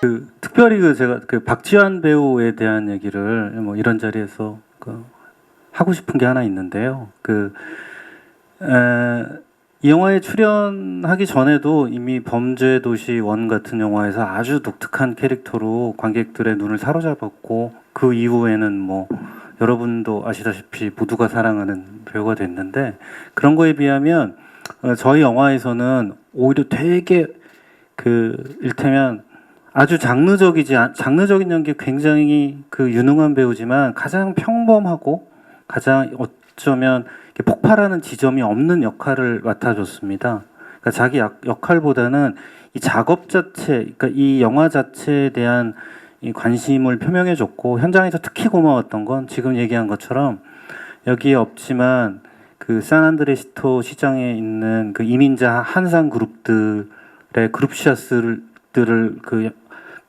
그 특별히 그 제가 그 박지환 배우에 대한 얘기를 뭐 이런 자리에서 그 하고 싶은 게 하나 있는데요. 그 에, 이 영화에 출연하기 전에도 이미 범죄 도시 원 같은 영화에서 아주 독특한 캐릭터로 관객들의 눈을 사로잡았고 그 이후에는 뭐 여러분도 아시다시피 모두가 사랑하는 배우가 됐는데 그런 거에 비하면 어, 저희 영화에서는 오히려 되게 그 일테면 아주 장르적이지 않- 장르적인 연기 굉장히 그 유능한 배우지만 가장 평범하고 가장 어쩌면 폭발하는 지점이 없는 역할을 맡아줬습니다. 그러니까 자기 약- 역할보다는 이 작업 자체, 그러니까 이 영화 자체에 대한 이 관심을 표명해줬고 현장에서 특히 고마웠던 건 지금 얘기한 것처럼 여기에 없지만 그 산안드레시토 시장에 있는 그 이민자 한상 그룹들의 그룹샷들을 그,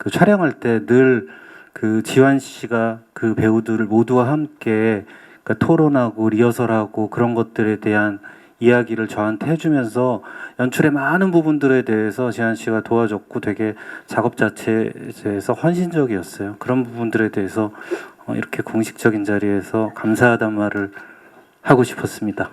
그 촬영할 때 늘 그 지환 씨가 그 배우들을 모두와 함께 그러니까 토론하고 리허설하고 그런 것들에 대한 이야기를 저한테 해주면서 연출의 많은 부분들에 대해서 지한 씨가 도와줬고 되게 작업 자체에서 헌신적이었어요. 그런 부분들에 대해서 어, 이렇게 공식적인 자리에서 감사하단 말을 하고 싶었습니다.